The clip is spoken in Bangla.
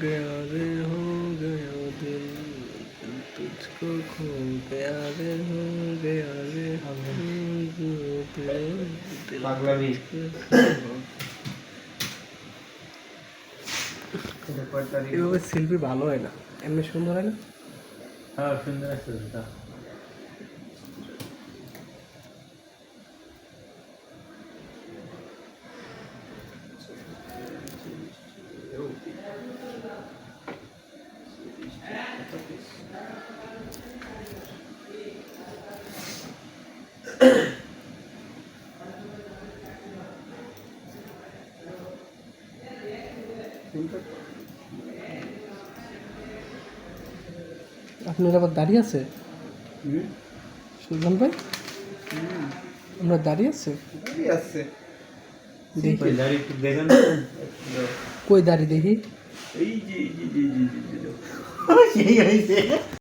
गया रे हो गया दिल तुझको खो गया रे हो गया रे दिल পাগলামি এভাবে শিল্পী ভালো হয় না এমনি সুন্দর হয় না হ্যাঁ সুন্দর আছে আপনার আবার দাঁড়িয়ে আছে? সুজন ভাই? আমরা দাঁড়িয়ে আছে? আছে। দেখি। ওই দাড়ি একটু দেখেন। কই দাঁড়িয়ে দেখি? এই যে